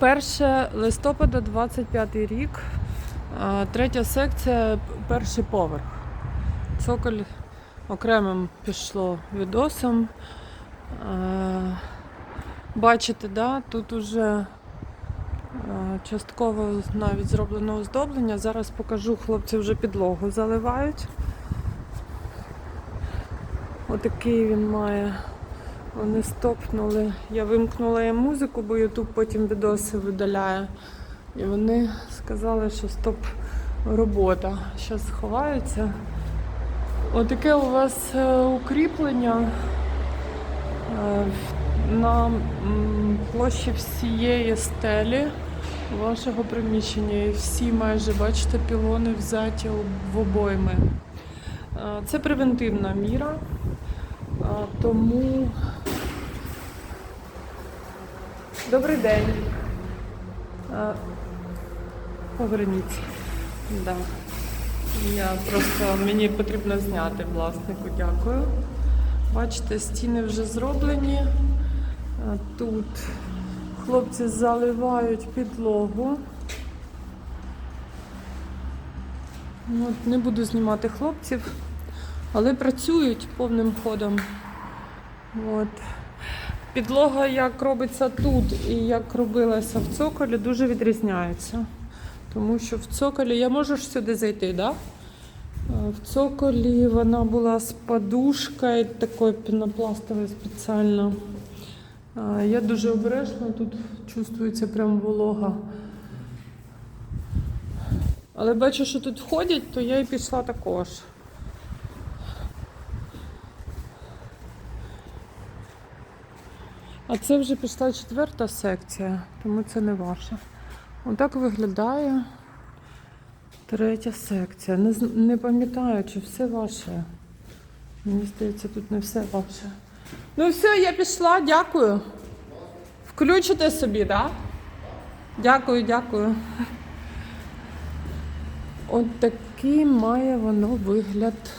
1 листопада 25 рік. Третя секція, перший поверх. Цоколь окремим пішло відосом. Бачите, да? тут уже частково навіть зроблено оздоблення. Зараз покажу, хлопці вже підлогу заливають. Отакий він має. Вони стопнули. Я вимкнула їм музику, бо Ютуб потім відоси видаляє. І вони сказали, що стоп робота. Зараз ховаються. Отаке у вас е, укріплення е, на площі всієї стелі вашого приміщення. І всі майже, бачите, пілони взяті в обойми. Е, Це превентивна міра, тому добрий день. Е, Поверніться. Да. Я просто мені потрібно зняти власнику. Дякую. Бачите, стіни вже зроблені. А Тут хлопці заливають підлогу. Ну, От, не буду знімати хлопців, але працюють повним ходом. От. Підлога, як робиться тут і як робилася в цоколі, дуже відрізняється. Тому що в цоколі я можу ж сюди зайти? Да? Е, В цоколі вона була з подушкою, такою пінопластовою спеціально. Е, Я дуже обережно, тут чувствується прям волога. Але бачу, що тут входять, то я і пішла також. А це вже пішла четверта секція, тому це не ваше. Отак виглядає третя секція. Не, не пам'ятаю, чи все ваше. Мені здається, тут не все ваше. Ну все, я пішла, дякую. Включите собі, так? Да? Дякую, дякую. От такий має воно вигляд